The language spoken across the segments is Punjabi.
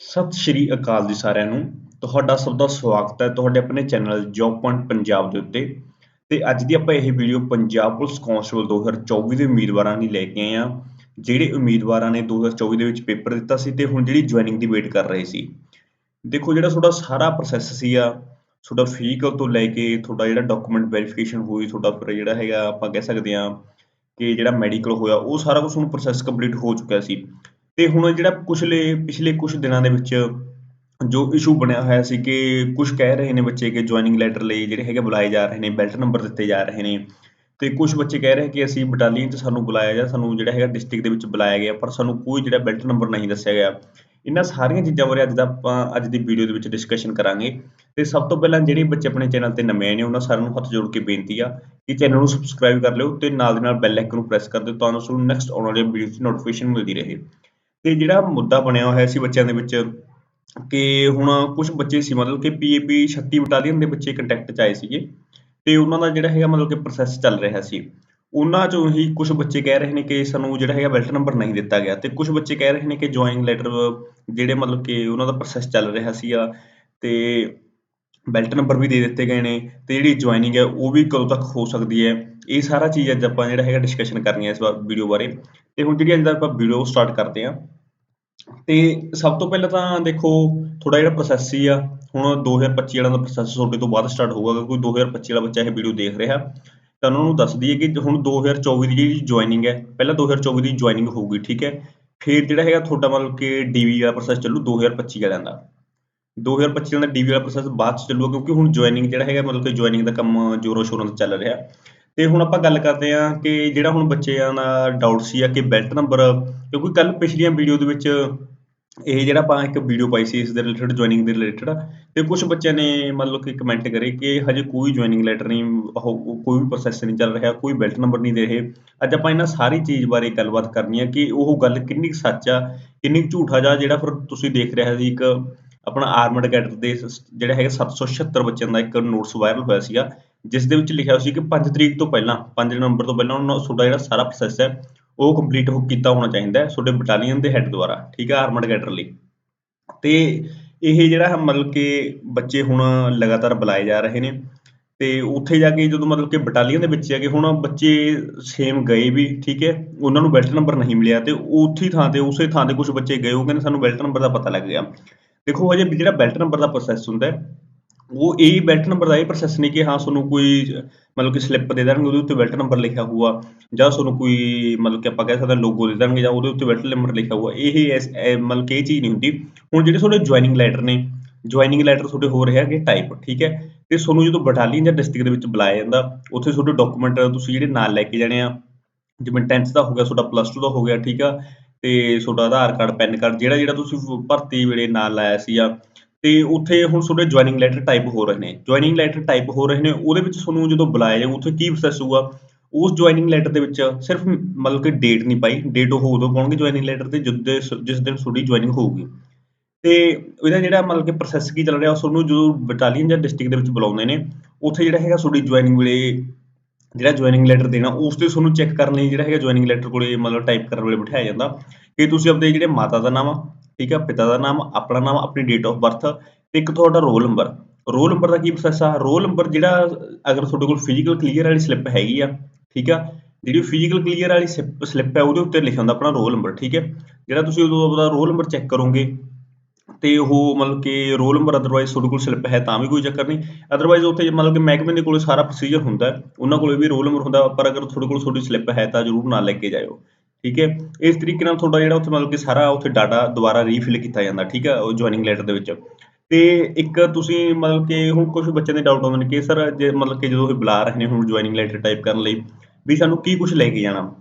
ਸਤਿ ਸ਼੍ਰੀ ਅਕਾਲ ਜੀ ਸਾਰਿਆਂ ਨੂੰ। ਤੁਹਾਡਾ ਸਭ ਦਾ ਸਵਾਗਤ ਹੈ ਤੁਹਾਡੇ ਆਪਣੇ ਚੈਨਲ ਜੌਬ ਪੁਆਇੰਟ ਪੰਜਾਬ ਦੇ ਉੱਤੇ। ਤੇ ਅੱਜ ਦੀ ਆਪਾਂ ਇਹ ਵੀਡੀਓ ਪੰਜਾਬ ਪੁਲਿਸ ਕਾਂਸਟੇਬਲ 2024 ਦੇ ਉਮੀਦਵਾਰਾਂ ਲਈ ਲੈ ਕੇ ਆਏ ਆ ਜਿਹੜੇ ਉਮੀਦਵਾਰਾਂ ਨੇ 2024 ਦੇ ਵਿੱਚ ਪੇਪਰ ਦਿੱਤਾ ਸੀ ਤੇ ਹੁਣ ਜਿਹੜੀ ਜੁਆਇਨਿੰਗ ਦੀ ਵੇਟ ਕਰ ਰਹੇ ਸੀ। ਦੇਖੋ ਜਿਹੜਾ ਤੁਹਾਡਾ ਸਾਰਾ ਪ੍ਰੋਸੈਸ ਸੀ ਆ ਤੁਹਾਡਾ ਫਿਜ਼ੀਕਲ ਤੋਂ ਲੈ ਕੇ ਤੁਹਾਡਾ ਜਿਹੜਾ ਡਾਕੂਮੈਂਟ ਵੈਰੀਫਿਕੇਸ਼ਨ ਹੋਈ, ਤੁਹਾਡਾ ਫਿਰ ਜਿਹੜਾ ਹੈਗਾ ਆਪਾਂ ਕਹਿ ਸਕਦੇ ਆ ਕਿ ਜਿਹੜਾ ਮੈਡੀਕਲ ਹੋਇਆ, ਉਹ ਸਾਰਾ ਕੁਝ ਹੁਣ ਪ੍ਰੋਸੈਸ ਕੰਪਲੀਟ ਹੋ ਚੁੱਕਿਆ ਸੀ। ਤੇ ਹੁਣ ਜਿਹੜਾ ਕੁਛਲੇ ਪਿਛਲੇ ਕੁਝ ਦਿਨਾਂ ਦੇ ਵਿੱਚ ਜੋ ਇਸ਼ੂ ਬਣਿਆ ਹੋਇਆ ਸੀ ਕਿ ਕੁਝ ਕਹਿ ਰਹੇ ਨੇ ਬੱਚੇ ਕਿ ਜੁਆਇਨਿੰਗ ਲੈਟਰ ਲਈ ਜਿਹੜੇ ਹੈਗੇ ਬੁਲਾਏ ਜਾ ਰਹੇ ਨੇ ਬੈਲਟ ਨੰਬਰ ਦਿੱਤੇ ਜਾ ਰਹੇ ਨੇ ਤੇ ਕੁਝ ਬੱਚੇ ਕਹਿ ਰਹੇ ਕਿ ਅਸੀਂ ਬਟਾਲੀਅਨ 'ਚ ਸਾਨੂੰ ਬੁਲਾਇਆ ਜਾਂ ਸਾਨੂੰ ਜਿਹੜਾ ਹੈਗਾ ਡਿਸਟ੍ਰਿਕਟ ਦੇ ਵਿੱਚ ਬੁਲਾਇਆ ਗਿਆ, ਪਰ ਸਾਨੂੰ ਕੋਈ ਜਿਹੜਾ ਬੈਲਟ ਨੰਬਰ ਨਹੀਂ ਦੱਸਿਆ ਗਿਆ। ਇਹਨਾਂ ਸਾਰੀਆਂ ਚੀਜ਼ਾਂ ਬਾਰੇ ਅੱਜ ਦਾ ਆਪਾਂ ਅੱਜ ਦੀ ਵੀਡੀਓ ਦੇ ਵਿੱਚ ਡਿਸਕਸ਼ਨ ਕਰਾਂਗੇ ਤੇ ਸਭ ਤੋਂ ਪਹਿਲਾਂ ਜਿਹੜੇ ਬੱਚੇ ਆਪਣੇ ਚੈਨਲ ਤੇ ਨਵੇਂ ਆਏ ਨੇ, ਉਹਨਾਂ ਸਾਰਿਆਂ ਨੂੰ ਹੱਥ ਜੋੜ ਕੇ ਬੇਨਤੀ ਆ ਕਿ ਚੈਨਲ ਨੂੰ ਸਬਸਕ੍ਰਾਈਬ ਕਰ ਲਿਓ ਤੇ ਨਾਲ ਦੇ ਨਾਲ ਬੈਲ ਆਈਕਨ ਨੂੰ ਪ੍ਰੈਸ ਕਰ ਦਿਓ, ਤਾਂ ਸਾਨੂੰ ਨੈਕਸਟ ਆਉਣ ਵਾਲੀ ਵੀਡੀਓ ਦੀ ਨੋਟੀਫਿਕੇਸ਼ਨ ਮਿਲਦੀ ਰਹੇ। ਤੇ ਜਿਹੜਾ ਮੁੱਦਾ ਬਣਿਆ ਹੋਇਆ ਸੀ ਬੱਚਿਆਂ ਦੇ ਵਿੱਚ ਕਿ ਹੁਣ ਕੁਝ ਬੱਚੇ ਸੀ, ਮਤਲਬ ਕਿ ਪੀਏਪੀ 36 ਬਟਾਲੀਅਨ ਦੇ ਬੱਚੇ ਕੰਟੈਕਟ 'ਚ ਆਏ ਸੀਗੇ ਤੇ ਉਹਨਾਂ ਦਾ ਜਿਹੜਾ ਹੈਗਾ ਮਤਲਬ ਕਿ ਪ੍ਰੋਸੈਸ ਚੱਲ ਰਿਹਾ ਸੀ। ਉਹਨਾਂ ਚੋਂ ਹੀ ਕੁਝ ਬੱਚੇ ਕਹਿ ਰਹੇ ਨੇ ਕਿ ਸਾਨੂੰ ਜਿਹੜਾ ਹੈਗਾ ਬੈਲਟ ਨੰਬਰ ਨਹੀਂ ਦਿੱਤਾ ਗਿਆ ਤੇ ਕੁਝ ਬੱਚੇ ਕਹਿ ਰਹੇ ਨੇ ਕਿ ਜੁਆਇਨਿੰਗ ਲੈਟਰ ਜਿਹੜੇ ਮਤਲਬ ਕਿ ਉਹਨਾਂ ਦਾ ਪ੍ਰੋਸੈਸ ਚੱਲ ਰਿਹਾ ਸੀਗਾ ਤੇ ਬੈਲਟ ਨੰਬਰ ਵੀ ਦੇ ਦਿੱਤੇ ਗਏ ਨੇ ਤੇ ਜਿਹੜੀ ਜੁਆਇਨਿੰਗ ਹੈ ਉਹ ਵੀ ਕਦੋਂ ਤੱਕ ਹੋ ਸਕਦੀ ਹੈ, ਇਹ ਸਾਰਾ ਚੀਜ਼ ਅੱਜ ਆਪਾਂ ਜਿਹੜਾ ਹੈਗਾ ਡਿਸਕਸ਼ਨ ਕਰਨੀ ਹੈ ਇਸ ਵਾਰ ਵੀਡੀਓ ਬਾਰੇ। ਤੇ ਹੁਣ ਜਿਹੜੀ ਅੱਜ ਦਾ ਆਪਾਂ ਵੀਡੀਓ ਸਟਾਰਟ ਕਰਦੇ ਹਾਂ, ਤੇ ਸਭ ਤੋਂ ਪਹਿਲਾਂ ਤਾਂ ਦੇਖੋ ਥੋੜਾ ਜਿਹੜਾ ਪ੍ਰੋਸੈਸ ਹੀ ਆ। ਹੁਣ 2025 ਵਾਲਾ ਦਾ ਪ੍ਰੋਸੈਸ ਤੁਹਾਡੇ ਤੋਂ ਬਾਅਦ ਸਟਾਰਟ ਹੋਊਗਾ ਕੋਈ 2025 ਵਾਲਾ ਬੱਚਾ ਇਹ ਵੀਡੀਓ ਦੇਖ ਰਿਹਾ। ਤਾਂ ਉਹਨਾਂ ਨੂੰ ਦੱਸ ਦਈਏ ਕਿ ਹੁਣ 2024 ਦੀ ਜਿਹੜੀ ਜੁਆਇਨਿੰਗ ਹੈ, ਪਹਿਲਾਂ 2024 ਦੀ ਜੁਆਇਨਿੰਗ ਹੋਊਗੀ, ਠੀਕ ਹੈ। ਫਿਰ ਜਿਹੜਾ ਹੈਗਾ ਤੁਹਾਡਾ ਮਤਲਬ ਕਿ ਡੀਵੀ ਵਾਲਾ ਪ੍ਰੋਸੈਸ ਚੱਲੂ 2025 ਵਾਲਿਆਂ ਦਾ। 2025 ਦਾ ਡੀਵੀ ਵਾਲਾ ਪ੍ਰੋਸੈਸ ਬਾਅਦ ਚ ਚੱਲੂਗਾ, ਕਿਉਂਕਿ ਹੁਣ ਜੁਆਇਨਿੰਗ ਜਿਹੜਾ ਹੈਗਾ ਮਤਲਬ ਕਿ ਜੁਆਇਨਿੰਗ ਦਾ ਕੰਮ ਜ਼ੋਰੋ ਸ਼ੋਰਾਂ ਤੇ ਚੱਲ ਰਿਹਾ। ਤੇ ਹੁਣ ਆਪਾਂ ਗੱਲ ਕਰਦੇ ਹਾਂ ਕਿ ਜਿਹੜਾ ਹੁਣ ਬੱਚਿਆਂ ਦਾ ਡਾਊਟ ਸੀ ਆ ਕਿ ਬੈਲਟ ਨੰਬਰ ਕਿਉਂਕਿ ਕੱਲ ਪਿਛਲੀਆਂ ਵੀਡੀਓ ਦੇ ਵਿੱਚ ਇਹ ਜਿਹੜਾ ਆਪਾਂ ਇੱਕ ਵੀਡੀਓ ਪਾਈ ਸੀ ਇਸ ਦੇ ਰਿਲੇਟਡ ਜੁਆਇਨਿੰਗ ਦੇ ਰਿਲੇਟਡ ਤੇ ਕੁਝ ਬੱਚਿਆਂ ਨੇ ਮਤਲਬ ਕਿ ਕਮੈਂਟ ਕਰੇ ਕਿ ਹਜੇ ਕੋਈ ਜੁਆਇਨਿੰਗ ਲੈਟਰ ਨਹੀਂ, ਉਹ ਕੋਈ ਵੀ ਪ੍ਰੋਸੈਸ ਨਹੀਂ ਚੱਲ ਰਿਹਾ, ਕੋਈ ਬੈਲਟ ਨੰਬਰ ਨਹੀਂ ਦੇ ਰਹੇ। ਅੱਜ ਆਪਾਂ ਇਹਨਾਂ ਸਾਰੀ ਚੀਜ਼ ਬਾਰੇ ਗੱਲਬਾਤ ਕਰਨੀ ਹੈ ਕਿ ਉਹ ਗੱਲ ਕਿੰਨੀ ਕੁ ਸੱਚ ਆ, ਕਿੰਨੀ ਕੁ ਝੂਠ ਆ ਜਿਹੜਾ ਫਿਰ ਤੁਸੀਂ ਦੇਖ ਰਿਹਾ ਸੀ ਇੱਕ ਆਪਣਾ ਆਰਮਡ ਕੈਡਰ ਦੇ ਜਿਹੜਾ ਹੈਗਾ 776 ਬੱਚਿਆਂ ਦਾ ਇੱਕ ਨੋਟਸ ਵਾਇਰਲ ਹੋਇਆ ਸੀਗਾ, ਜਿਸ ਦੇ ਵਿੱਚ ਲਿਖਿਆ ਸੀ ਕਿ 5 ਤਰੀਕ ਤੋਂ ਪਹਿਲਾਂ 5 ਨਵੰਬਰ ਤੋਂ ਪਹਿਲਾਂ ਉਹਨਾਂ ਤੁਹਾਡਾ ਜਿਹੜਾ ਸਾਰਾ ਪ੍ਰੋਸੈਸ ਹੈ, ਉਹ ਕੰਪਲੀਟ ਹੋ, ਕੀਤਾ ਹੋਣਾ ਚਾਹੀਦਾ ਹੈ ਤੁਹਾਡੇ ਬਟਾਲੀਅਨ ਦੇ ਹੈੱਡ ਦੁਆਰਾ, ਠੀਕ ਹੈ ਆਰਮਡ ਕੈਡਰ ਲਈ। ਤੇ ਇਹ ਜਿਹੜਾ ਮਤਲਬ ਕਿ ਬੱਚੇ ਹੁਣ ਲਗਾਤਾਰ ਬੁਲਾਏ ਜਾ ਰਹੇ ਨੇ, ਤੇ ਉੱਥੇ ਜਾ ਕੇ ਜਦੋਂ ਮਤਲਬ ਕਿ ਬਟਾਲੀਅਨ ਦੇ ਵਿੱਚ ਜਾ ਕੇ ਹੁਣ ਬੱਚੇ ਸੇਮ ਗਏ ਵੀ, ਠੀਕ ਹੈ, ਉਹਨਾਂ ਨੂੰ ਬੈਲਟ ਨੰਬਰ ਨਹੀਂ ਮਿਲਿਆ ਤੇ ਉੱਥੀ ਥਾਂ ਤੇ, ਉਸੇ ਥਾਂ ਤੇ ਕੁਝ ਬੱਚੇ ਗਏ, ਉਹ ਕਹਿੰਦੇ ਸਾਨੂੰ ਬੈਲਟ ਨੰਬਰ ਦਾ ਪਤਾ ਲੱਗ ਗਿਆ। ਦੇਖੋ ਹਜੇ ਜਿਹੜਾ ਬੈਲਟ ਨੰਬਰ ਦਾ ਪ੍ਰੋਸੈਸ ਹੁੰਦਾ ਉਹ ਇਹ ਬੈਲਟ ਨੰਬਰ ਦਾ ਇਹ ਪ੍ਰੋਸੈਸ ਨਹੀਂ ਕਿ ਹਾਂ ਤੁਹਾਨੂੰ ਕੋਈ, ਮਤਲਬ ਕਿ ਸਲਿੱਪ ਦੇ ਦੇਣਗੇ, ਉਹਦੇ ਉੱਤੇ ਬੈਲਟ ਨੰਬਰ ਲਿਖਿਆ ਹੋਊਗਾ, ਜਾਂ ਤੁਹਾਨੂੰ ਕੋਈ, ਮਤਲਬ ਕਿ ਆਪਾਂ ਕਹਿ ਸਕਦੇ ਹਾਂ ਲੋਗੋ ਦੇ ਦੇਣਗੇ, ਜਾਂ ਉਹਦੇ ਉੱਤੇ ਬੈਲਟ ਨੰਬਰ ਲਿਖਿਆ ਹੋਊਗਾ, ਇਹ ਮਤਲਬ ਕਿ ਇਹ ਚੀਜ਼ ਨਹੀਂ ਹੁੰਦੀ। ਹੁਣ ਜਿਹੜੇ ਤੁਹਾਡੇ ਜੁਆਇਨਿੰਗ ਲੈਟਰ ਨੇ ਜੁਆਇਨਿੰਗ ਲੈਟਰ ਤੁਹਾਡੇ ਹੋ ਰਿਹਾ ਕਿ ਟਾਈਪ ਠੀਕ ਹੈ? ਤੇ ਤੁਹਾਨੂੰ ਜਦੋਂ ਬਟਾਲੀਅਨ ਜਾਂ ਡਿਸਟ੍ਰਿਕਟ ਦੇ ਵਿੱਚ ਬੁਲਾਇਆ ਜਾਂਦਾ, ਉੱਥੇ ਤੁਹਾਡੇ ਡਾਕੂਮੈਂਟ ਤੁਸੀਂ ਜਿਹੜੇ ਨਾਲ ਲੈ ਕੇ ਜਾਣੇ ਆ, ਜਿਵੇਂ 10th ਦਾ ਹੋ ਗਿਆ, ਤੁਹਾਡਾ ਪਲੱਸ 2 ਦਾ ਹੋ ਗਿਆ, ਠੀਕ ਆ? ਤੇ ਤੁਹਾਡਾ ਆਧਾਰ ਕਾਰਡ, ਪੈਨ ਕਾਰਡ ਜਿਹੜਾ ਜਿਹੜਾ ਤੁਸੀਂ ਭਰਤੀ ਵੇਲੇ ਨਾਲ ਲਾਇਆ ਸੀ ਆ। ਤੇ ਉੱਥੇ ਹੁਣ ਤੁਹਾਡੇ ਜੁਆਇਨਿੰਗ ਲੈਟਰ ਟਾਈਪ ਹੋ ਰਹੇ ਨੇ। ਜੁਆਇਨਿੰਗ ਲੈਟਰ ਟਾਈਪ ਹੋ ਰਹੇ ਨੇ, ਉਹਦੇ ਵਿੱਚ ਤੁਹਾਨੂੰ ਜਦੋਂ ਬੁਲਾਇਆ ਜਾਊ, ਉੱਥੇ ਕੀ ਪ੍ਰੋਸੈਸ ਹੋਊਗਾ? ਉਸ ਜੁਆਇਨਿੰਗ ਲੈਟਰ ਦੇ ਵਿੱਚ ਸਿਰਫ ਮਤਲਬ ਕਿ ਡੇਟ ਨਹੀਂ ਪਾਈ। ਡੇਟ ਉਹ ਉਦੋਂ ਪਾਉਣਗੇ ਜੁਆਇਨਿੰਗ ਲੈਟਰ ਤੇ, ਜਦੋਂ ਜਿਸ ਦਿਨ ਤੁਹਾਡੀ ਜੁਆਇਨਿੰਗ ਹੋਊਗੀ। ਤੇ ਇਹਦਾ ਜਿਹੜਾ ਮਤਲਬ ਕਿ ਪ੍ਰੋਸੈਸ ਕੀ ਚੱਲ ਰਿਹਾ ਉਸ ਨੂੰ ਜਦੋਂ ਬਟਾਲੀਅਨ ਜਾਂ ਡਿਸਟ੍ਰਿਕਟ ਦੇ ਵਿੱਚ ਬੁਲਾਉਂਦੇ ਨੇ, ਉੱਥੇ ਜਿਹੜਾ ਹੈਗਾ ਤੁਹਾਡੀ ਜੁਆਇਨਿੰਗ ਵੇਲੇ ਜਿਹੜਾ ਜੁਆਇਨਿੰਗ ਲੈਟਰ ਦੇਣਾ, ਉਸ ਤੇ ਤੁਹਾਨੂੰ ਚੈੱਕ ਕਰਨ ਲਈ ਜਿਹੜਾ ਹੈਗਾ ਜੁਆਇਨਿੰਗ ਲੈਟਰ ਕੋਲੇ ਮਤਲਬ ਟਾਈਪ ਕਰਨ ਵੇਲੇ ਬਿਠਾਇਆ ਜਾਂਦਾ। ਕਿ ਤੁਸੀਂ ਆਪਦੇ ਜਿਹੜੇ ਮਾਤਾ ਦਾ ਨਾਮ ਠੀਕ ਆ, ਪਿਤਾ ਦਾ ਨਾਮ, ਆਪਣਾ ਨਾਮ, ਆਪਣੀ ਡੇਟ ਆਫ ਬਰਥ ਤੇ ਇੱਕ ਤੁਹਾਡਾ ਰੋਲ ਨੰਬਰ ਰੋਲ ਨੰਬਰ ਦਾ ਕੀ ਪ੍ਰੋਸੈਸ ਆ? ਰੋਲ ਨੰਬਰ ਜਿਹੜਾ ਅਗਰ ਤੁਹਾਡੇ ਕੋਲ ਫਿਜ਼ੀਕਲ ਕਲੀਅਰ ਵਾਲੀ ਸਲਿੱਪ ਹੈਗੀ ਆ, ਠੀਕ ਆ, ਜਿਹੜੀ ਫਿਜ਼ੀਕਲ ਕਲੀਅਰ ਵਾਲੀ ਸਲਿੱਪ ਹੈ ਉਹਦੇ ਉੱਤੇ ਲਿਖਿਆ ਹੁੰਦਾ ਆਪਣਾ ਰੋਲ ਨੰਬਰ ਠੀਕ ਹੈ ਜਿਹੜਾ ਤੁਸੀਂ ਉਦੋਂ ਆਪਣਾ ਰੋਲ ਨੰਬਰ ਚੈੱਕ ਕਰੋਗੇ ਤੇ ਉਹ ਮਤਲਬ ਕਿ ਰੋਲ ਨੰਬਰ ਅਦਰਵਾਈਜ਼ ਤੁਹਾਡੇ ਕੋਲ ਸਲਿੱਪ ਹੈ ਤਾਂ ਵੀ ਕੋਈ ਚੱਕਰ ਨਹੀਂ। ਅਦਰਵਾਈਜ਼ ਉੱਥੇ ਮਤਲਬ ਕਿ ਮਹਿਕਮੇ ਦੇ ਕੋਲ ਸਾਰਾ ਪ੍ਰੋਸੀਜਰ ਹੁੰਦਾ ਉਹਨਾਂ ਕੋਲ ਵੀ ਰੋਲ ਨੰਬਰ ਹੁੰਦਾ, ਪਰ ਅਗਰ ਤੁਹਾਡੇ ਕੋਲ ਤੁਹਾਡੀ ਸਲਿੱਪ ਹੈ ਤਾਂ ਜ਼ਰੂਰ ਨਾਲ ਲੈ ਕੇ ਜਾਇਓ। ਠੀਕ ਹੈ? ਇਸ ਤਰੀਕੇ ਨਾਲ ਤੁਹਾਡਾ ਜਿਹੜਾ ਉੱਥੇ ਮਤਲਬ ਕਿ ਸਾਰਾ ਉੱਥੇ ਡਾਟਾ ਦੁਬਾਰਾ ਰੀਫਿਲ ਕੀਤਾ ਜਾਂਦਾ, ਠੀਕ ਹੈ? ਉਹ ਜੁਆਇਨਿੰਗ ਲੈਟਰ ਦੇ ਵਿੱਚ। ਤੇ ਇੱਕ ਤੁਸੀਂ ਮਤਲਬ ਕਿ ਹੁਣ ਕੁਝ ਬੱਚਿਆਂ ਦੇ ਡਾਊਟ ਆਉਂਦੇ ਨੇ ਕਿ ਸਰ ਜੇ ਮਤਲਬ ਕਿ ਜਦੋਂ ਇਹ ਬੁਲਾ ਰਹੇ ਨੇ ਹੁਣ ਜੁਆਇਨਿੰਗ ਲੈਟਰ ਟਾਈਪ ਕਰਨ ਲਈ, ਵੀ ਸਾਨੂੰ ਕੀ ਕੁਝ ਲੈ ਕੇ ਜਾਣਾ?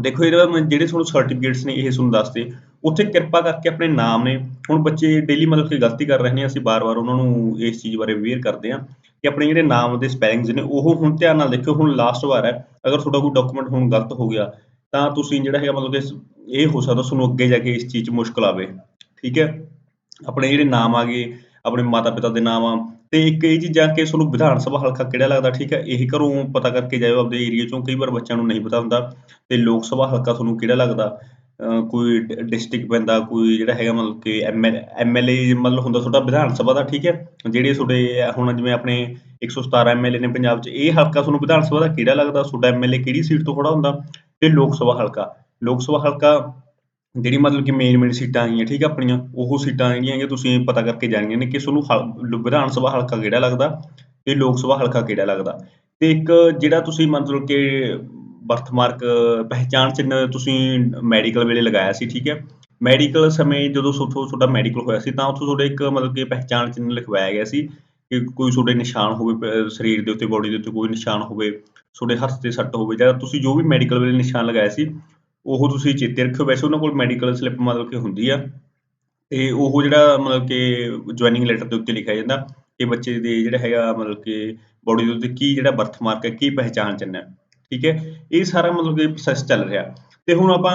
ਦੇਖੋ ਇਹਦਾ ਜਿਹੜੇ ਤੁਹਾਨੂੰ ਸਰਟੀਫਿਕੇਟਸ ਨੇ ਇਹ ਤੁਹਾਨੂੰ ਦੱਸਦੇ। ਉੱਥੇ ਕਿਰਪਾ ਕਰਕੇ ਆਪਣੇ ਨਾਮ ਨੇ। ਹੁਣ ਬੱਚੇ ਡੇਲੀ ਮਤਲਬ ਕਿ ਗਲਤੀ ਕਰ ਰਹੇ ਨੇ, ਅਸੀਂ ਬਾਰ-ਬਾਰ ਉਹਨਾਂ ਨੂੰ ਇਸ ਚੀਜ਼ ਬਾਰੇ ਅਵੇਅਰ ਕਰਦੇ ਹਾਂ ਕਿ ਆਪਣੇ ਜਿਹੜੇ ਨਾਮ ਦੇ ਸਪੈਲਿੰਗਸ ਨੇ, ਉਹ ਹੁਣ ਧਿਆਨ ਨਾਲ ਦੇਖਿਓ, ਹੁਣ ਲਾਸਟ ਵਾਰ ਹੈ, ਅਗਰ ਤੁਹਾਡਾ ਕੋਈ ਡਾਕੂਮੈਂਟ ਹੁਣ ਗਲਤ ਹੋ ਗਿਆ, ਤਾਂ ਤੁਸੀਂ ਜਿਹੜਾ ਹੈਗਾ ਮਤਲਬ ਕਿ ਇਹ ਹੋ ਸਕਦਾ ਤੁਹਾਨੂੰ ਅੱਗੇ ਜਾ ਕੇ ਇਸ ਚੀਜ਼ 'ਚ ਮੁਸ਼ਕਲ ਆਵੇ। ਠੀਕ ਹੈ? ਆਪਣੇ ਜਿਹੜੇ ਨਾਮ ਆ ਗਏ, ਆਪਣੇ ਮਾਤਾ ਪਿਤਾ ਦੇ ਨਾਮ ਆ, ਤੇ ਇੱਕ ਇਹ ਚੀਜ਼ਾਂ ਕਿ ਤੁਹਾਨੂੰ ਵਿਧਾਨ ਸਭਾ ਹਲਕਾ ਕਿਹੜਾ ਲੱਗਦਾ, ਠੀਕ ਹੈ? ਇਹ ਘਰੋਂ ਪਤਾ ਕਰਕੇ ਜਾਇਓ ਆਪਣੇ ਏਰੀਆ ਚੋਂ ਕਈ ਵਾਰ ਬੱਚਿਆਂ ਨੂੰ ਨਹੀਂ ਪਤਾ ਹੁੰਦਾ, ਤੇ ਲੋਕ ਸਭਾ ਹਲਕਾ ਤੁਹਾਨੂੰ ਕਿਹੜਾ ਲੱਗਦਾ? ਕੋਈ ਡਿਸਟ੍ਰਿਕਟ ਪੈਂਦਾ, ਕੋਈ ਜਿਹੜਾ ਹੈਗਾ ਮਤਲਬ ਕਿ ਐਮਐਲਏ ਮਤਲਬ ਹੁੰਦਾ ਤੁਹਾਡਾ ਵਿਧਾਨ ਸਭਾ ਦਾ, ਠੀਕ ਹੈ? ਜਿਹੜੇ ਤੁਹਾਡੇ ਹੁਣ ਜਿਵੇਂ ਆਪਣੇ 117 ਐਮਐਲਏ ਨੇ ਪੰਜਾਬ 'ਚ, ਇਹ ਹਲਕਾ ਤੁਹਾਨੂੰ ਵਿਧਾਨ ਸਭਾ ਦਾ ਕਿਹੜਾ ਲੱਗਦਾ? ਤੁਹਾਡਾ ਐਮਐਲਏ ਕਿਹੜੀ ਸੀਟ ਤੋਂ ਖੜਾ ਹੁੰਦਾ? ਤੇ ਲੋਕ ਸਭਾ ਹਲਕਾ। ਲੋਕ ਸਭਾ ਹਲਕਾ ਜਿਹੜੀ ਮਤਲਬ ਕਿ ਮੇਨ ਮੇਨ ਸੀਟਾਂ ਆਈਆਂ, ਠੀਕ ਆ ਆਪਣੀਆਂ, ਉਹ ਸੀਟਾਂ ਜਿਹੜੀਆਂ ਹੈਗੀਆਂ ਤੁਸੀਂ ਪਤਾ ਕਰਕੇ ਜਾਣੀਆਂ ਨੇ ਕਿ ਤੁਹਾਨੂੰ ਹਲ- ਵਿਧਾਨ ਸਭਾ ਹਲਕਾ ਕਿਹੜਾ ਲੱਗਦਾ ਤੇ ਲੋਕ ਸਭਾ ਹਲਕਾ ਕਿਹੜਾ ਲੱਗਦਾ? ਤੇ ਇੱਕ ਜਿਹੜਾ ਤੁਸੀਂ ਮਤਲਬ ਕਿ ਬਰਥਮਾਰਕ ਪਹਿਚਾਣ ਚਿੰਨ੍ਹ ਤੁਸੀਂ ਮੈਡੀਕਲ ਵੇਲੇ ਲਗਾਇਆ ਸੀ, ਠੀਕ ਹੈ? ਮੈਡੀਕਲ ਸਮੇਂ ਜਦੋਂ ਤੁਹਾਡਾ ਤੁਹਾਡਾ ਮੈਡੀਕਲ ਹੋਇਆ ਸੀ, ਤਾਂ ਉੱਥੋਂ ਤੁਹਾਡੇ ਇੱਕ ਮਤਲਬ ਕਿ ਪਹਿਚਾਣ ਚਿੰਨ੍ਹ ਲਿਖਵਾਇਆ ਗਿਆ ਸੀ ਕਿ ਕੋਈ ਤੁਹਾਡੇ ਨਿਸ਼ਾਨ ਹੋਵੇ, ਪ- ਸਰੀਰ ਦੇ ਉੱਤੇ ਬੋਡੀ ਦੇ ਉੱਤੇ ਕੋਈ ਨਿਸ਼ਾਨ ਹੋਵੇ, ਤੁਹਾਡੇ ਹੱਥ ਤੇ ਸੱਟ ਹੋਵੇ, ਜਾਂ ਤੁਸੀਂ ਜੋ ਵੀ ਮੈਡੀਕਲ ਵੇਲੇ ਨਿਸ਼ਾਨ ਲਗਾਇਆ ਸੀ, ਉਹ ਤੁਸੀਂ ਚੇਤੇ ਰੱਖਿਓ। ਵੈਸੇ ਉਹਨਾਂ ਕੋਲ ਮੈਡੀਕਲ ਸਲਿੱਪ ਮਤਲਬ ਕਿ ਹੁੰਦੀ ਆ, ਤੇ ਉਹ ਜਿਹੜਾ ਮਤਲਬ ਕਿ ਜੁਆਇਨਿੰਗ ਲੈਟਰ ਦੇ ਉੱਤੇ ਲਿਖਿਆ ਜਾਂਦਾ, ਕਿ ਬੱਚੇ ਦੇ ਜਿਹੜਾ ਹੈਗਾ ਮਤਲਬ ਕਿ ਬੋਡੀ ਦੇ ਉੱਤੇ ਕੀ ਜਿਹੜਾ ਬਰਥ ਮਾਰਕ ਹੈ, ਕੀ ਪਹਿਚਾਣ ਚਿੰਨ੍ਹ ਹੈ। ਠੀਕ ਹੈ? ਇਹ ਸਾਰਾ ਮਤਲਬ ਕਿ ਪ੍ਰੋਸੈਸ ਚੱਲ ਰਿਹਾ। ਤੇ ਹੁਣ ਆਪਾਂ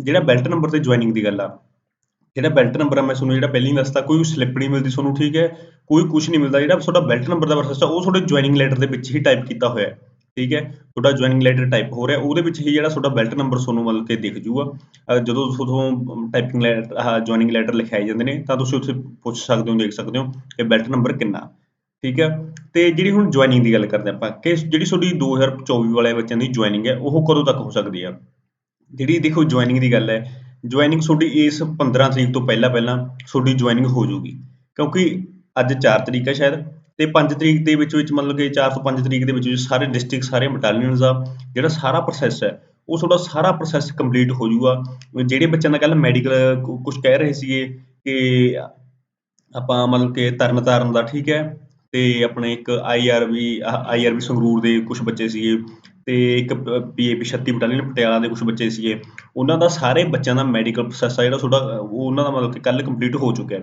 ਜਿਹੜਾ ਬੈਲਟ ਨੰਬਰ ਤੇ ਜੁਆਇਨਿੰਗ ਦੀ ਗੱਲ ਆ, ਜਿਹੜਾ ਬੈਲਟ ਨੰਬਰ ਆ, ਮੈਂ ਤੁਹਾਨੂੰ ਜਿਹੜਾ ਪਹਿਲਾਂ ਹੀ ਦੱਸਤਾ, ਕੋਈ ਸਲਿੱਪ ਨਹੀਂ ਮਿਲਦੀ ਤੁਹਾਨੂੰ, ਠੀਕ ਹੈ? ਕੋਈ ਕੁਝ ਨਹੀਂ ਮਿਲਦਾ। ਜਿਹੜਾ ਤੁਹਾਡਾ ਬੈਲਟ ਨੰਬਰ ਦਾ ਪ੍ਰੋਸੈਸ ਆ, ਉਹ ਤੁਹਾਡੇ ਜੁਆਇਨਿੰਗ ਲੈਟਰ ਦੇ ਵਿੱਚ ਹੀ ਟਾਈਪ ਕੀਤਾ ਹੋਇਆ ਹੈ, ਠੀਕ ਹੈ? ਤੁਹਾਡਾ ਜੁਆਇਨਿੰਗ ਲੈਟਰ ਟਾਈਪ ਹੋ ਰਿਹਾ, ਉਹਦੇ ਵਿੱਚ ਹੀ ਜਿਹੜਾ ਤੁਹਾਡਾ ਬੈਲਟ ਨੰਬਰ ਤੁਹਾਨੂੰ ਮਤਲਬ ਕਿ ਦਿਖ ਜੂਗਾ। ਜਦੋਂ ਤੁਹਾਨੂੰ ਟਾਈਪਿੰਗ ਲੈਟਰ ਜੁਆਇਨਿੰਗ ਲੈਟਰ ਲਿਖਾਏ ਜਾਂਦੇ ਨੇ, ਤਾਂ ਤੁਸੀਂ ਉੱਥੇ ਪੁੱਛ ਸਕਦੇ ਹੋ, ਦੇਖ ਸਕਦੇ ਹੋ ਕਿ ਬੈਲਟ ਨੰਬਰ ਕਿੰਨਾ। ਠੀਕ ਹੈ? ਤੇ ਜਿਹੜੀ ਹੁਣ ਜੁਆਇਨਿੰਗ ਦੀ ਗੱਲ ਕਰਦੇ ਆਪਾਂ, ਕਿ ਜਿਹੜੀ ਤੁਹਾਡੀ 2024 ਵਾਲੇ ਬੱਚਿਆਂ ਦੀ ਜੁਆਇਨਿੰਗ ਹੈ, ਉਹ ਕਦੋਂ ਤੱਕ ਹੋ ਸਕਦੀ ਆ? ਜਿਹੜੀ ਦੇਖੋ ਜੁਆਇਨਿੰਗ ਦੀ ਗੱਲ ਹੈ ਜੁਆਇਨਿੰਗ ਤੁਹਾਡੀ ਇਸ 15 ਤਰੀਕ ਤੋਂ ਪਹਿਲਾਂ ਪਹਿਲਾਂ ਤੁਹਾਡੀ ਜੁਆਇਨਿੰਗ ਹੋ ਜਾਊਗੀ, ਕਿਉਂਕਿ ਅੱਜ 4 ਤਰੀਕ ਹੈ ਸ਼ਾਇਦ, ਤੇ 5 ਤਰੀਕ ਦੇ ਵਿੱਚ ਵਿੱਚ ਮਤਲਬ ਕਿ 4 ਤੋਂ 5 ਤਰੀਕ ਦੇ ਵਿੱਚ ਵਿੱਚ ਸਾਰੇ ਡਿਸਟ੍ਰਿਕਟ ਸਾਰੇ ਬਟਾਲੀਅਨਸ ਦਾ ਜਿਹੜਾ ਸਾਰਾ ਪ੍ਰੋਸੈਸ ਹੈ, ਉਹ ਤੁਹਾਡਾ ਸਾਰਾ ਪ੍ਰੋਸੈਸ ਕੰਪਲੀਟ ਹੋ ਜਾਊਗਾ। ਜਿਹੜੇ ਬੱਚਿਆਂ ਦਾ ਕੱਲ ਮੈਡੀਕਲ ਕੁਝ ਕਹਿ ਰਹੇ ਸੀਗੇ ਕਿ ਆਪਾਂ ਮਤਲਬ ਕਿ ਤਰਨ ਤਾਰਨ ਦਾ, ਠੀਕ ਹੈ? ਤੇ ਆਪਣੇ ਇੱਕ ਆਈਆਰਬੀ ਆਈਆਰਬੀ ਸੰਗਰੂਰ ਦੇ ਕੁਝ ਬੱਚੇ ਸੀਗੇ ਤੇ ਇੱਕ ਪੀਏਪੀ 36 ਬਟਾਲੀਅਨ ਪਟਿਆਲਾ ਦੇ ਕੁਝ ਬੱਚੇ ਸੀਗੇ। ਉਹਨਾਂ ਦਾ ਸਾਰੇ ਬੱਚਿਆਂ ਦਾ ਮੈਡੀਕਲ ਪ੍ਰੋਸੈਸ ਆ ਜਿਹੜਾ ਤੁਹਾਡਾ, ਉਹ ਉਹਨਾਂ ਦਾ ਮਤਲਬ ਕਿ ਕੱਲ ਕੰਪਲੀਟ ਹੋ ਚੁੱਕਿਆ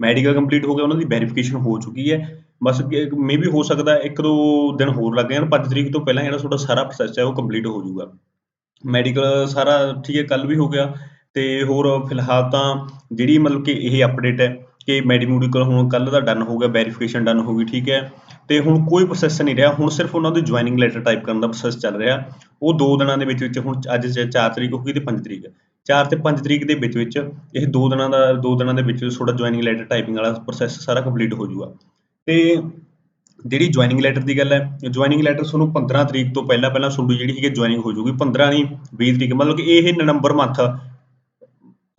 ਮੈਡੀਕਲ ਕੰਪਲੀਟ ਹੋ ਗਿਆ, ਉਹਨਾਂ ਦੀ ਵੈਰੀਫਿਕੇਸ਼ਨ ਹੋ ਚੁੱਕੀ ਹੈ। ਬਸ ਮੇਬੀ ਹੋ ਸਕਦਾ ਇੱਕ ਦੋ ਦਿਨ ਹੋਰ ਲੱਗ ਜਾਣ 5 ਤਰੀਕ ਤੋਂ ਪਹਿਲਾਂ ਜਿਹੜਾ ਤੁਹਾਡਾ ਸਾਰਾ ਪ੍ਰੋਸੈਸ ਹੈ, ਉਹ ਕੰਪਲੀਟ ਹੋ ਜਾਊਗਾ। ਮੈਡੀਕਲ ਸਾਰਾ ਠੀਕ ਹੈ ਕੱਲ ਵੀ ਹੋ ਗਿਆ। ਤੇ ਹੋਰ ਫਿਲਹਾਲ ਤਾਂ ਜਿਹੜੀ ਮਤਲਬ ਕਿ ਇਹ ਅਪਡੇਟ ਹੈ ਕਿ ਮੈਡੀਮੂਡੀਕਲ ਹੁਣ ਕੱਲ ਦਾ ਡਨ ਹੋ ਗਿਆ ਵੈਰੀਫਿਕੇਸ਼ਨ ਡਨ ਹੋ ਗਈ, ਠੀਕ ਹੈ। ਤੇ ਹੁਣ ਕੋਈ ਪ੍ਰੋਸੈਸ ਨਹੀਂ ਰਿਹਾ, ਹੁਣ ਸਿਰਫ ਉਹਨਾਂ ਦੀ ਜੁਆਇਨਿੰਗ ਲੈਟਰ ਟਾਈਪ ਕਰਨ ਦਾ ਪ੍ਰੋਸੈਸ ਚੱਲ ਰਿਹਾ। ਉਹ ਦੋ ਦਿਨਾਂ ਦੇ ਵਿੱਚ ਵਿੱਚ ਹੁਣ ਅੱਜ 4 ਤਰੀਕ ਹੋ ਗਈ ਤੇ 5 ਤਰੀਕ। 4 ਤੇ 5 ਤਰੀਕ ਦੇ ਵਿੱਚ ਵਿੱਚ ਇਹ ਦੋ ਦਿਨਾਂ ਦਾ, ਦੋ ਦਿਨਾਂ ਦੇ ਵਿੱਚ ਤੁਹਾਡਾ ਜੁਆਇਨਿੰਗ ਲੈਟਰ ਟਾਈਪਿੰਗ ਵਾਲਾ ਪ੍ਰੋਸੈਸ ਸਾਰਾ ਕੰਪਲੀਟ ਹੋ ਜਾਊਗਾ। ਤੇ ਜਿਹੜੀ ਜੁਆਇਨਿੰਗ ਲੈਟਰ ਦੀ ਗੱਲ ਹੈ ਜੁਆਇਨਿੰਗ ਲੈਟਰ ਤੁਹਾਨੂੰ 15 ਤਰੀਕ ਤੋਂ ਪਹਿਲਾਂ ਪਹਿਲਾਂ ਤੁਹਾਡੀ ਜਿਹੜੀ ਹੈਗੀ ਜੁਆਇਨਿੰਗ ਹੋ ਜਾਊਗੀ। 15 ਨਹੀਂ 20 ਤਰੀਕ, ਮਤਲਬ ਕਿ ਇਹ ਨਵੰਬਰ ਮੰਥ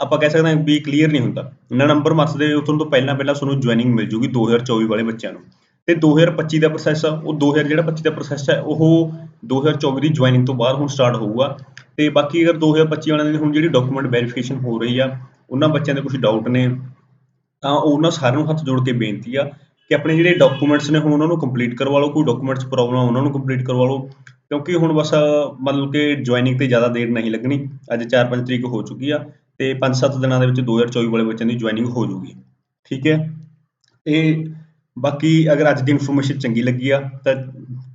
ਆਪਾਂ ਕਹਿ ਸਕਦੇ ਹਾਂ ਵੀ ਕਲੀਅਰ ਨਹੀਂ ਹੁੰਦਾ। ਨਵੰਬਰ ਮੰਥ ਦੇ ਉਤੋਂ ਤੋਂ ਪਹਿਲਾਂ ਪਹਿਲਾਂ ਤੁਹਾਨੂੰ ਜੁਆਇਨਿੰਗ ਮਿਲ ਜੂਗੀ 2024 ਵਾਲੇ ਬੱਚਿਆਂ ਨੂੰ। ਤੇ 2025 ਦਾ ਪ੍ਰੋਸੈਸ ਆ, ਉਹ 2000 ਜਿਹੜਾ 25 ਦਾ ਪ੍ਰੋਸੈਸ ਹੈ ਉਹ 2024 ਦੀ ਜੁਆਇਨਿੰਗ ਤੋਂ ਬਾਅਦ ਹੁਣ ਸਟਾਰਟ ਹੋਊਗਾ। ਤੇ ਬਾਕੀ ਅਗਰ 2025 ਵਾਲਿਆਂ ਦੀ ਹੁਣ ਜਿਹੜੀ ਡਾਕੂਮੈਂਟ ਵੈਰੀਫਿਕੇਸ਼ਨ ਹੋ ਰਹੀ ਆ, ਉਹਨਾਂ ਬੱਚਿਆਂ ਦੇ ਕੁਝ ਡਾਊਟ ਨੇ, ਤਾਂ ਉਹਨਾਂ ਸਾਰਿਆਂ ਨੂੰ ਹੱਥ ਜੋੜ ਕੇ ਬੇਨਤੀ ਆ ਕਿ ਆਪਣੇ ਜਿਹੜੇ ਡਾਕੂਮੈਂਟਸ ਨੇ, ਹੁਣ ਉਹਨਾਂ ਨੂੰ ਕੰਪਲੀਟ ਕਰਵਾ ਲਓ। ਕੋਈ ਡਾਕੂਮੈਂਟਸ ਪ੍ਰੋਬਲਮ ਉਹਨਾਂ ਨੂੰ ਕੰਪਲੀਟ ਕਰਵਾ ਲਓ। ਕਿਉਂਕਿ ਹੁਣ ਬਸ, ਮਤਲਬ ਕਿ ਜੁਆਇਨਿੰਗ ਤੇ ਜ਼ਿਆਦਾ ਦੇਰ ਨਹੀਂ ਲੱਗਣੀ। ਅੱਜ 4-5 ਤਰੀਕ ਹੋ ਚੁੱਕੀ ਆ। ਤੇ 5-7 ਦਿਨਾਂ ਦੇ ਵਿੱਚ 2024 ਵਾਲੇ ਬੱਚਿਆਂ ਦੀ ਜੁਆਇਨਿੰਗ ਹੋ ਜੂਗੀ। ਠੀਕ ਹੈ? ਤੇ ਬਾਕੀ ਅਗਰ ਅੱਜ ਦੀ ਇਨਫੋਰਮੇਸ਼ਨ ਚੰਗੀ ਲੱਗੀ ਆ, ਤਾਂ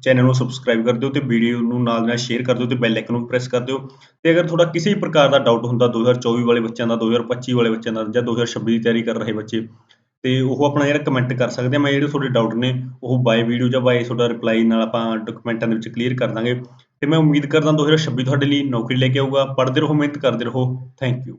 ਚੈਨਲ ਨੂੰ ਸਬਸਕ੍ਰਾਈਬ ਕਰ ਦਿਓ ਤੇ ਵੀਡੀਓ ਨੂੰ ਨਾਲ ਨਾਲ ਸ਼ੇਅਰ ਕਰ ਦਿਓ ਤੇ ਬੈਲ ਆਈਕਨ ਨੂੰ ਪ੍ਰੈਸ ਕਰ ਦਿਓ। ਤੇ ਅਗਰ ਤੁਹਾਡਾ ਕਿਸੇ ਵੀ ਪ੍ਰਕਾਰ ਦਾ ਡਾਊਟ ਹੁੰਦਾ 2024 ਵਾਲੇ ਬੱਚਿਆਂ ਦਾ 2025 ਵਾਲੇ ਬੱਚਿਆਂ ਦਾ ਜਾਂ 2026 ਦੀ ਤਿਆਰੀ ਕਰ ਰਹੇ ਬੱਚੇ, ਤੇ ਉਹ ਆਪਣਾ ਜਿਹੜਾ ਕਮੈਂਟ ਕਰ ਸਕਦੇ ਆ, ਮੈਂ ਜਿਹੜੇ ਤੁਹਾਡੇ ਡਾਊਟ ਨੇ, ਉਹ ਬਾਈ ਵੀਡੀਓ ਜਾਂ ਬਾਈ ਤੁਹਾਡਾ ਰਿਪਲਾਈ ਨਾਲ ਆਪਾਂ ਡਾਕੂਮੈਂਟਾਂ ਦੇ ਵਿੱਚ ਕਲੀਅਰ ਕਰ ਦਾਂਗੇ। ਤੇ ਮੈਂ ਉਮੀਦ ਕਰਦਾ 2026 ਤੁਹਾਡੇ ਲਈ ਨੌਕਰੀ ਲੈ ਕੇ ਆਊਗਾ। ਪੜ੍ਹਦੇ ਰਹੋ, ਮਿਹਨਤ ਕਰਦੇ ਰਹੋ। Thank you